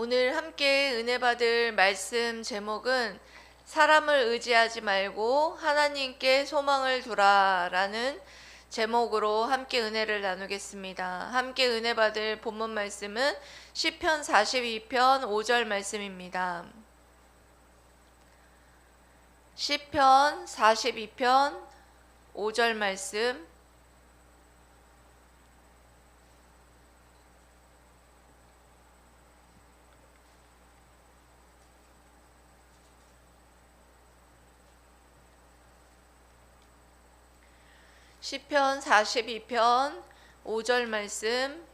오늘 함께 은혜 받을 말씀 제목은 사람을 의지하지 말고 하나님께 소망을 두라라는 제목으로 함께 은혜를 나누겠습니다. 함께 은혜 받을 본문 말씀은 시편 42편 5절 말씀입니다. 시편 42편 5절 말씀 시편 42편 5절 말씀.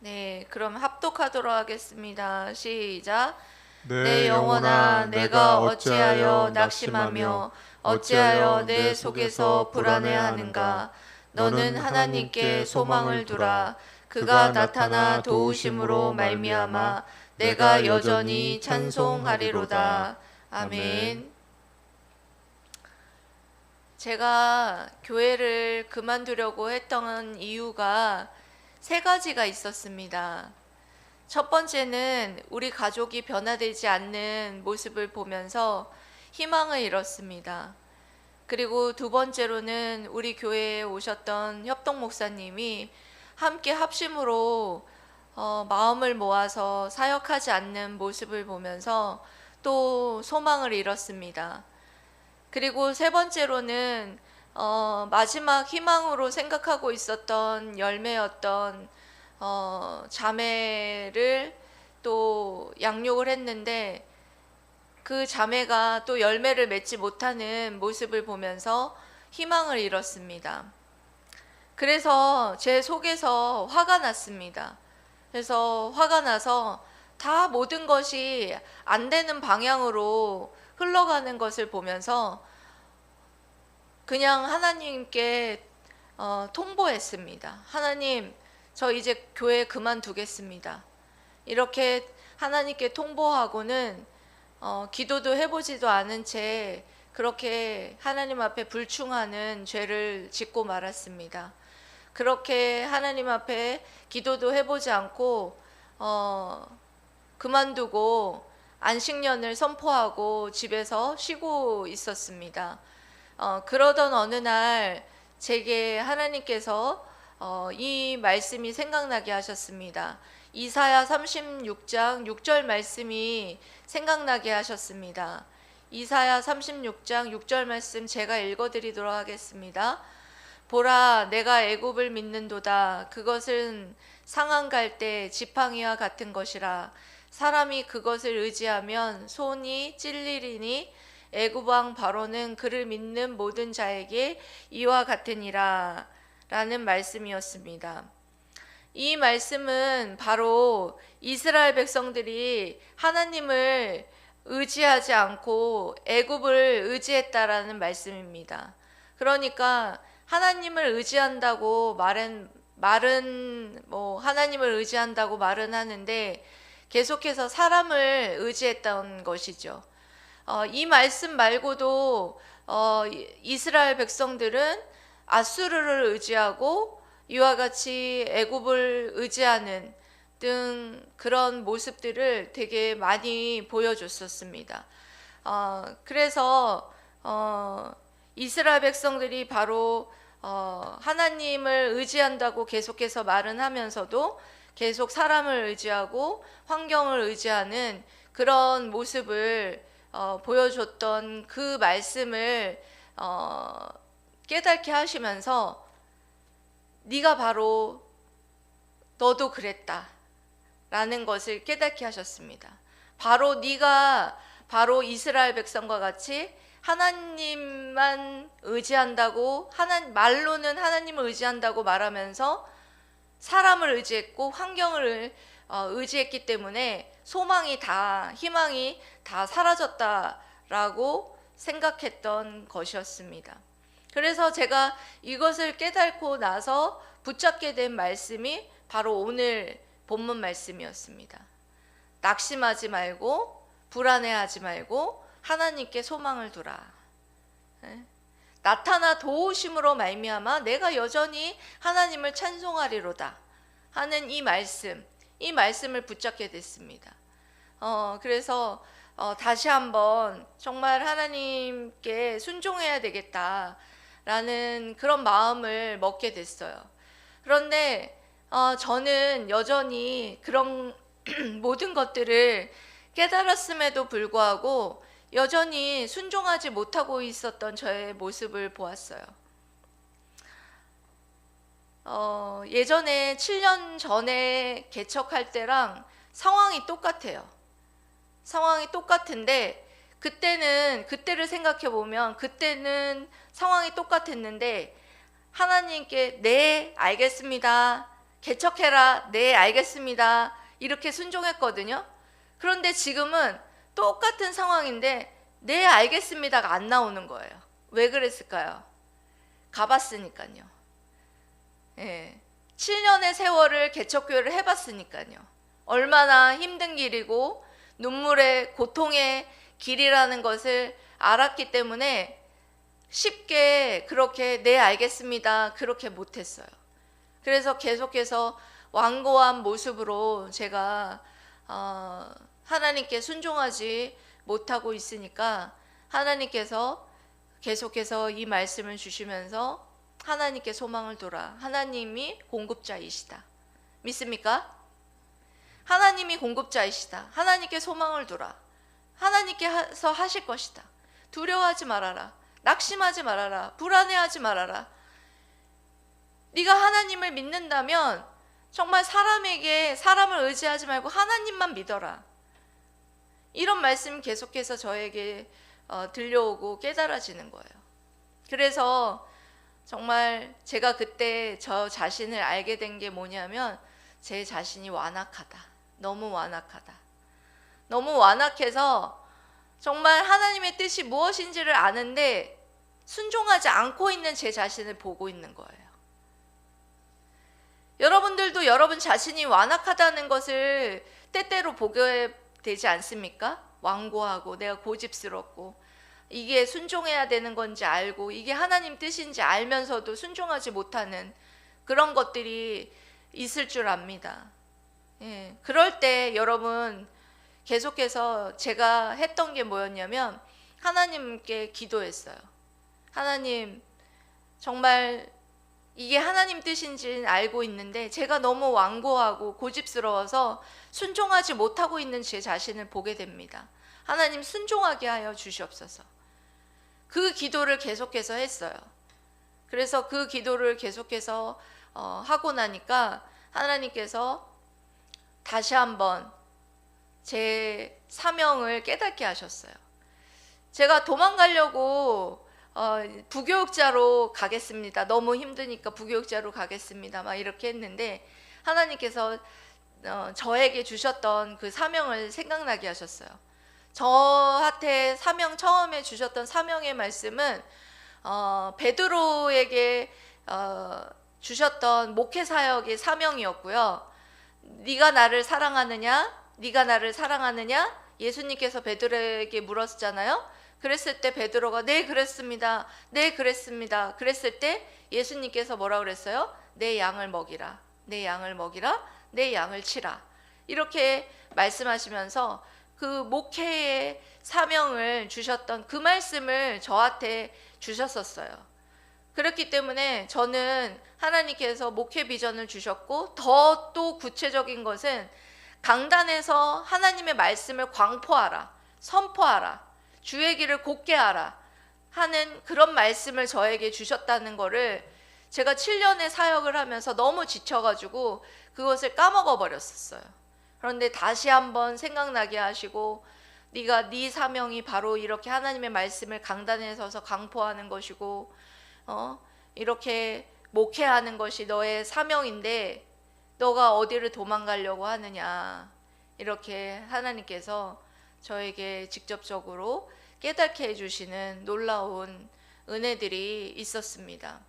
네, 그럼 합독하도록 하겠습니다. 시작. 내 영혼아 내가 어찌하여 낙심하며 어찌하여 내 속에서 불안해하는가? 너는 하나님께 소망을 두라. 그가 나타나 도우심으로 말미암아 내가 여전히 찬송하리로다. 아멘 제가 교회를 그만두려고 했던 이유가 세 가지가 있었습니다. 첫 번째는 우리 가족이 변화되지 않는 모습을 보면서 희망을 잃었습니다. 그리고 두 번째로는 우리 교회에 오셨던 협동 목사님이 함께 합심으로 어, 마음을 모아서 사역하지 않는 모습을 보면서 또 소망을 잃었습니다. 그리고 세 번째로는 어, 마지막 희망으로 생각하고 있었던 열매였던 어, 자매를 또 양육을 했는데 그 자매가 또 열매를 맺지 못하는 모습을 보면서 희망을 잃었습니다. 그래서 제 속에서 화가 났습니다. 그래서 화가 나서 다 모든 것이 안 되는 방향으로 흘러가는 것을 보면서 그냥 하나님께 어, 통보했습니다. 하나님, 저 이제 교회 그만두겠습니다. 이렇게 하나님께 통보하고는 어, 기도도 해보지도 않은 채 그렇게 하나님 앞에 불충하는 죄를 짓고 말았습니다. 그렇게 하나님 앞에 기도도 해보지 않고 어, 그만두고 안식년을 선포하고 집에서 쉬고 있었습니다. 어, 그러던 어느 날 제게 하나님께서 어, 이 말씀이 생각나게 하셨습니다. 이사야 36장 6절 말씀이 생각나게 하셨습니다. 이사야 36장 6절 말씀 제가 읽어드리도록 하겠습니다. 보라, 내가 애굽을 믿는도다. 그것은 상한 갈때 지팡이와 같은 것이라. 사람이 그것을 의지하면 손이 찔리리니 애굽 왕 바로는 그를 믿는 모든 자에게 이와 같으니라 라는 말씀이었습니다. 이 말씀은 바로 이스라엘 백성들이 하나님을 의지하지 않고 애굽을 의지했다라는 말씀입니다. 그러니까 하나님을 의지한다고 말은 말은 뭐 하나님을 의지한다고 말은 하는데 계속해서 사람을 의지했던 것이죠. 어, 이 말씀 말고도 어, 이스라엘 백성들은 아수르를 의지하고 이와 같이 애굽을 의지하는 등 그런 모습들을 되게 많이 보여줬었습니다. 어, 그래서 어, 이스라엘 백성들이 바로 어, 하나님을 의지한다고 계속해서 말은 하면서도 계속 사람을 의지하고 환경을 의지하는 그런 모습을 어, 보여줬던 그 말씀을 어, 깨닫게 하시면서 네가 바로 너도 그랬다 라는 것을 깨닫게 하셨습니다. 바로 네가 바로 이스라엘 백성과 같이 하나님만 의지한다고 하나 말로는 하나님을 의지한다고 말하면서 사람을 의지했고 환경을 어, 의지했기 때문에 소망이 다 희망이 다 사라졌다라고 생각했던 것이었습니다. 그래서 제가 이것을 깨닫고 나서 붙잡게 된 말씀이 바로 오늘 본문 말씀이었습니다. 낙심하지 말고 불안해하지 말고 하나님께 소망을 두라. 예? 나타나 도우심으로 말미암아 내가 여전히 하나님을 찬송하리로다 하는 이 말씀, 이 말씀을 붙잡게 됐습니다. 어, 그래서 어, 다시 한번 정말 하나님께 순종해야 되겠다라는 그런 마음을 먹게 됐어요. 그런데 어, 저는 여전히 그런 모든 것들을 깨달았음에도 불구하고 여전히 순종하지 못하고 있었던 저의 모습을 보았어요. 어, 예전에 7년 전에 개척할 때랑 상황이 똑같아요. 상황이 똑같은데 그때는 그때를 생각해 보면 그때는 상황이 똑같았는데 하나님께 네 알겠습니다. 개척해라. 네 알겠습니다. 이렇게 순종했거든요. 그런데 지금은 똑같은 상황인데 네 알겠습니다가 안 나오는 거예요. 왜 그랬을까요? 가봤으니까요. 예. 7년의 세월을 개척교회를 해봤으니까요. 얼마나 힘든 길이고 눈물의 고통의 길이라는 것을 알았기 때문에 쉽게 그렇게 네 알겠습니다 그렇게 못했어요. 그래서 계속해서 완고한 모습으로 제가 어, 하나님께 순종하지 못하고 있으니까 하나님께서 계속해서 이 말씀을 주시면서 하나님께 소망을 돌아 하나님이 공급자이시다. 믿습니까? 하나님이 공급자이시다. 하나님께 소망을 두라. 하나님께서 하실 것이다. 두려워하지 말아라. 낙심하지 말아라. 불안해하지 말아라. 네가 하나님을 믿는다면 정말 사람에게 사람을 의지하지 말고 하나님만 믿어라. 이런 말씀 계속해서 저에게 어, 들려오고 깨달아지는 거예요. 그래서 정말 제가 그때 저 자신을 알게 된 게 뭐냐면 제 자신이 완악하다. 너무 완악하다. 너무 완악해서 정말 하나님의 뜻이 무엇인지를 아는데 순종하지 않고 있는 제 자신을 보고 있는 거예요. 여러분들도 여러분 자신이 완악하다는 것을 때때로 보게 되지 않습니까? 완고하고 내가 고집스럽고 이게 순종해야 되는 건지 알고 이게 하나님 뜻인지 알면서도 순종하지 못하는 그런 것들이 있을 줄 압니다. 예, 그럴 때 여러분 계속해서 제가 했던 게 뭐였냐면 하나님께 기도했어요. 하나님 정말 이게 하나님 뜻인지는 알고 있는데 제가 너무 완고하고 고집스러워서 순종하지 못하고 있는 제 자신을 보게 됩니다. 하나님 순종하게 하여 주시옵소서. 그 기도를 계속해서 했어요. 그래서 그 기도를 계속해서 어, 하고 나니까 하나님께서 다시 한번 제 사명을 깨닫게 하셨어요. 제가 도망가려고 어, 부교육자로 가겠습니다. 너무 힘드니까 부교육자로 가겠습니다. 막 이렇게 했는데 하나님께서 어, 저에게 주셨던 그 사명을 생각나게 하셨어요. 저한테 사명 처음에 주셨던 사명의 말씀은 어, 베드로에게 어, 주셨던 목회 사역의 사명이었고요. 네가 나를 사랑하느냐? 네가 나를 사랑하느냐? 예수님께서 베드로에게 물었잖아요. 그랬을 때 베드로가 네 그랬습니다. 네 그랬습니다. 그랬을 때 예수님께서 뭐라 그랬어요? 내 양을 먹이라. 내 양을 먹이라. 내 양을 치라. 이렇게 말씀하시면서 그 목회의 사명을 주셨던 그 말씀을 저한테 주셨었어요. 그렇기 때문에 저는 하나님께서 목회 비전을 주셨고 더 또 구체적인 것은 강단에서 하나님의 말씀을 광포하라, 선포하라, 주의 길을 곱게 하라 하는 그런 말씀을 저에게 주셨다는 거를 제가 7년의 사역을 하면서 너무 지쳐가지고 그것을 까먹어 버렸었어요. 그런데 다시 한번 생각나게 하시고 네가 네 사명이 바로 이렇게 하나님의 말씀을 강단에 서서 강포하는 것이고 어 이렇게 목회하는 것이 너의 사명인데 너가 어디를 도망가려고 하느냐 이렇게 하나님께서 저에게 직접적으로 깨닫게 해주시는 놀라운 은혜들이 있었습니다.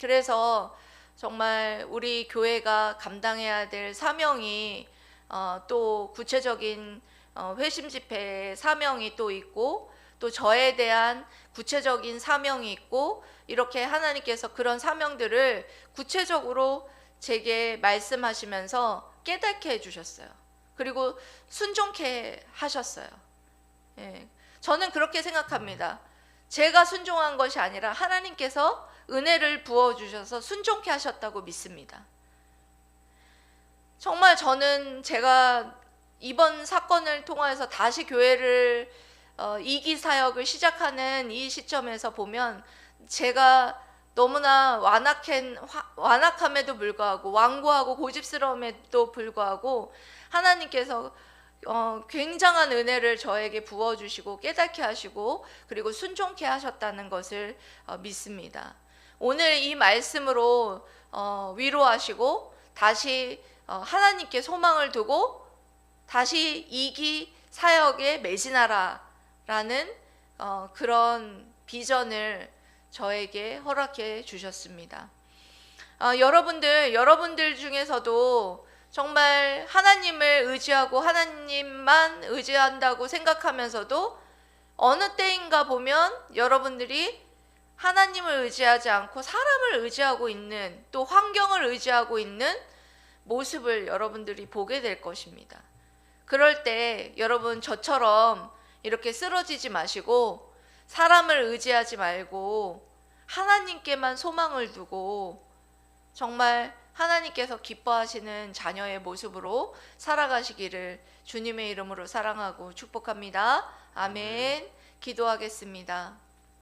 그래서 정말 우리 교회가 감당해야 될 사명이 어, 또 구체적인 어, 회심 집회 사명이 또 있고 또 저에 대한 구체적인 사명이 있고 이렇게 하나님께서 그런 사명들을 구체적으로 제게 말씀하시면서 깨닫게 해주셨어요. 그리고 순종케 하셨어요. 예, 저는 그렇게 생각합니다. 제가 순종한 것이 아니라 하나님께서 은혜를 부어 주셔서 순종케 하셨다고 믿습니다. 정말 저는 제가 이번 사건을 통해서 다시 교회를 어, 이기 사역을 시작하는 이 시점에서 보면 제가 너무나 완악한 화- 완악함에도 불구하고 완고하고 고집스러움에도 불구하고 하나님께서 어, 굉장한 은혜를 저에게 부어 주시고 깨닫게 하시고 그리고 순종케 하셨다는 것을 어, 믿습니다. 오늘 이 말씀으로 어, 위로하시고 다시 어, 하나님께 소망을 두고 다시 이기 사역에 매진하라라는 어, 그런 비전을 저에게 허락해 주셨습니다. 어, 여러분들 여러분들 중에서도 정말 하나님을 의지하고 하나님만 의지한다고 생각하면서도 어느 때인가 보면 여러분들이 하나님을 의지하지 않고 사람을 의지하고 있는 또 환경을 의지하고 있는 모습을 여러분들이 보게 될 것입니다. 그럴 때 여러분 저처럼 이렇게 쓰러지지 마시고 사람을 의지하지 말고 하나님께만 소망을 두고 정말 하나님께서 기뻐하시는 자녀의 모습으로 살아가시기를 주님의 이름으로 사랑하고 축복합니다. 아멘. 기도하겠습니다.